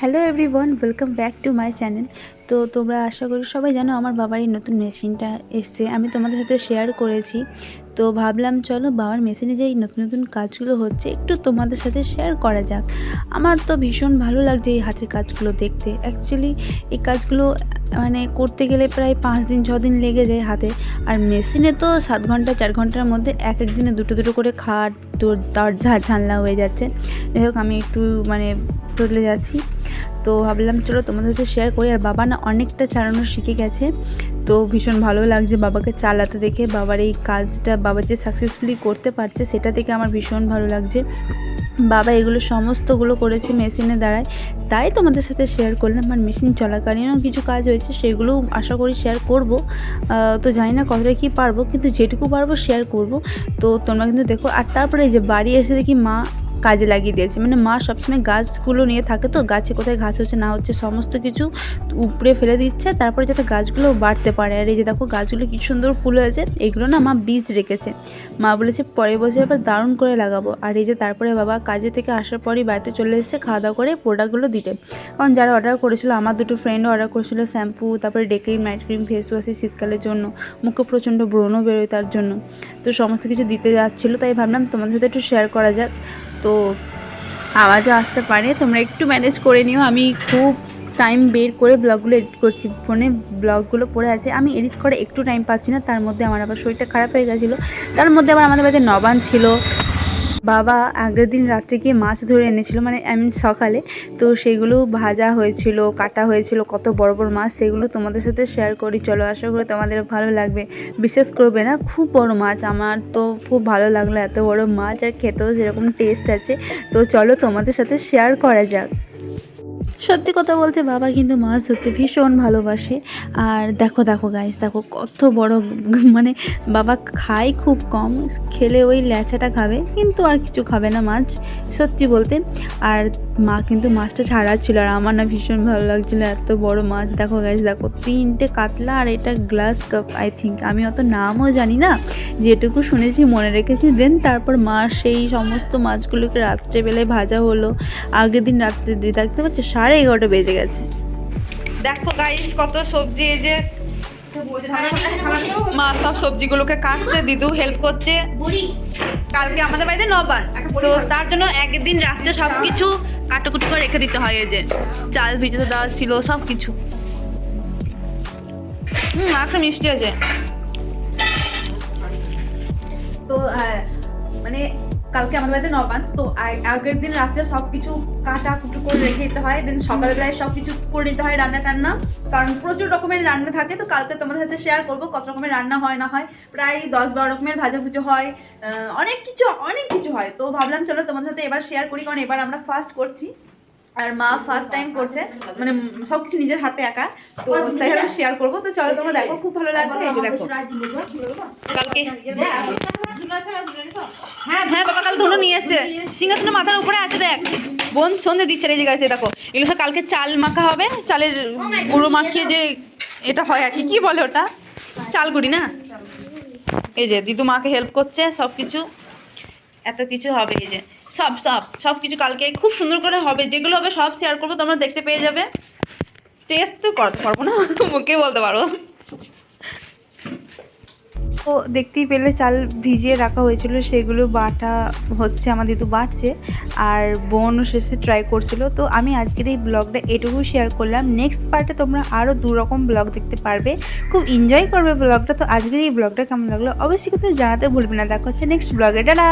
Hello everyone, welcome back to my channel. তো তোমরা আশা করি সবাই জানো আমার বাবার এই নতুন মেশিনটা এসছে, আমি তোমাদের সাথে শেয়ার করেছি। তো ভাবলাম চলো বাবার মেশিনে যে এই নতুন নতুন কাজগুলো হচ্ছে, একটু তোমাদের সাথে শেয়ার করা যাক। আমার তো ভীষণ ভালো লাগছে এই হাতের কাজগুলো দেখতে। অ্যাকচুয়ালি এই কাজগুলো মানে করতে গেলে প্রায় পাঁচ দিন, ছ দিন লেগে যায় হাতে। আর মেশিনে তো সাত ঘণ্টা, চার ঘণ্টার মধ্যে এক এক দিনে দুটো দুটো করে খাট দরজা, জানলা হয়ে যাচ্ছে। যাই হোক, আমি একটু মানে চলে যাচ্ছি। তো ভাবলাম, চলো তোমাদের সাথে শেয়ার করি। আর বাবা না অনেকটা চালানো শিখে গেছে। তো ভীষণ ভালো লাগছে বাবাকে চালাতে দেখে। বাবার এই কাজটা বাবা যে সাকসেসফুলি করতে পারছে, সেটা দেখে আমার ভীষণ ভালো লাগছে। বাবা এগুলো সমস্তগুলো করেছে মেশিনে দ্বারাই। তাই তোমাদের সাথে শেয়ার করলাম। আর মেশিন চলাকালীনও কিছু কাজ হয়েছে, সেগুলোও আশা করি শেয়ার করব। তো জানি না কতটা কী পারব, কিন্তু যেটুকু পারব শেয়ার করব। তো তোমরা কিন্তু দেখো, আর তারপরে যে বাড়ি এসে দেখি মা কাজে লাগিয়ে দিয়েছে। মানে মা সবসময় গাছগুলো নিয়ে থাকে তো, গাছে কোথায় ঘাস হচ্ছে না হচ্ছে সমস্ত কিছু উপড়ে ফেলে দিচ্ছে, তারপরে যাতে গাছগুলো বাড়তে পারে। আর এই যে দেখো গাছগুলো কি সুন্দর ফুল হয়েছে, এগুলো না মা বীজ রেখেছে। মা বলেছে, পরের বছর আবার দারুণ করে লাগাবো। আর এই যে তারপরে বাবা কাজে থেকে আসার পরই বাড়িতে চলে এসেছে খাওয়া দাওয়া করে প্রোডাক্টগুলো দিতে। কারণ যারা অর্ডার করেছিল, আমার দুটো ফ্রেন্ডও অর্ডার করেছিল শ্যাম্পু, তারপরে day cream night cream face wash শীতকালের জন্য। মুখে প্রচণ্ড ব্রণও বেরোয় তার জন্য। তো সমস্ত কিছু দিতে যাচ্ছিল, তাই ভাবলাম তোমাদের সাথে একটু শেয়ার করা যাক। তো আওয়াজও আসতে পারে। তোমরা একটু ম্যানেজ করে নিও। আমি খুব টাইম বের করে ব্লগগুলো এডিট করছি। ফোনে ব্লগগুলো পড়ে আছে। আমি এডিট করে একটু টাইম পাচ্ছি না। তার মধ্যে আমার আবার শরীরটা খারাপ হয়ে গেছিল। তার মধ্যে আবার আমাদের বাড়িতে নবান ছিল। বাবা আগের দিন রাত্রে গিয়ে মাছ ধরে এনেছিল মানে আই মিন সকালে। তো সেগুলো ভাজা হয়েছিল, কাটা হয়েছিল, কত বড় বড় মাছ, সেগুলো তোমাদের সাথে শেয়ার করি। চলো, আশা করি তোমাদের ভালো লাগবে। বিশ্বাস করবে না, খুব বড় মাছ। আমার তো খুব ভালো লাগল এত বড় মাছ, আর খেতেও যেরকম টেস্ট আছে। তো চলো, তোমাদের সাথে শেয়ার করা যাক। সত্যি কথা বলতে বাবা কিন্তু মাছ ধরতে ভীষণ ভালোবাসে। আর দেখো দেখো গাইস দেখো কত বড় মানে বাবা খায় খুব কম, খেলে ওই ল্যাচাটা খাবে, কিন্তু আর কিছু খাবে না মাছ, সত্যি বলতে। আর মা কিন্তু মাছটা ছাড়া ছিল আর আমার না ভীষণ ভালো লাগছিল, এত বড় মাছ। দেখো গাইস দেখো তিনটে কাতলা আর এটা গ্লাস কাপ আই থিঙ্ক আমি অত নামও জানি না, যেটুকু শুনেছি, মনে রেখেছি। দেন তারপর মা সেই সমস্ত মাছগুলোকে রাত্রেবেলায় ভাজা হলো, আগের দিন রাত্রে দিয়ে থাকতে দেখতে পাচ্ছ? সাড়ে এগারোটা বেজে গেছে। দেখো গাইস কত সবজি এই যে মা সব সবজিগুলোকে কাটছে দিদু হেল্প করছে। কালকে আমাদের বাড়িতে নবান তো তার জন্য একদিন রাত্রে সব কিছু কাটাকুটি করে রেখে দিতে হয় এই যে চাল ভিজতে দেওয়া ছিল সব কিছু হুম একটা মিষ্টি আছে। তো মানে কালকে আমাদের বাড়িতে নবান তো আগের দিন রাত্রে সব কিছু কাটা কুটু করে রেখে দিতে হয় দেন সকালবেলায় সব কিছু করে নিতে হয় রান্না টান্না কারণ প্রচুর রকমের রান্না থাকে তো কালকে তোমাদের সাথে শেয়ার করব কত রকমের রান্না হয় না হয় প্রায় দশ বারো রকমের ভাজা ভুজো হয় অনেক কিছু অনেক কিছু হয় তো ভাবলাম চলো তোমাদের সাথে এবার শেয়ার করি কারণ এবার আমরা ফার্স্ট করছি আর মা ফার্স্ট টাইম করছে মানে সব কিছু নিজের হাতে একা তো তাই আমি শেয়ার করব তো চলো তোমরা দেখো খুব ভালো লাগবে এই যে দেখো। কালকে হ্যাঁ হ্যাঁ বাবা কাল ধুনো নিয়ে এসছে। সিংহাসন মাথার উপরে আছে, দেখ। বোন, সন্ধে দিচ্ছে এই যে গাছে দেখো। এগুলো সব কালকে চাল মাখা হবে, চালের গুঁড়ো মাখিয়ে যে এটা হয় আর কি। কি বলে ওটা? চালগুড়ি না? এই যে, দিদু মাকে হেল্প করছে সব কিছু এত কিছু হবে এই যে। সব সব সব কিছু কালকে খুব সুন্দর করে হবে। যেগুলো হবে সব শেয়ার করব, তোমরা দেখতে পেয়ে যাবে। টেস্ট তো করতে পারব না। মুখে বলতে পারো। তো দেখতেই পেলে, চাল ভিজিয়ে রাখা হয়েছিল, সেগুলো বাটা হচ্ছে আমাদের তো বাটছে আর বোন শেষে ট্রাই করছিল। তো আমি আজকের এই ব্লগটা এটুকু শেয়ার করলাম। নেক্সট পার্টে তোমরা আরও দুরকম ব্লগ দেখতে পারবে। খুব এনজয় করবে ব্লগটা তো আজকের এই ব্লগটা কেমন লাগল? অবশ্যই কিন্তু জানাতে ভুলবে না। দেখা হচ্ছে নেক্সট ব্লগে টাটা!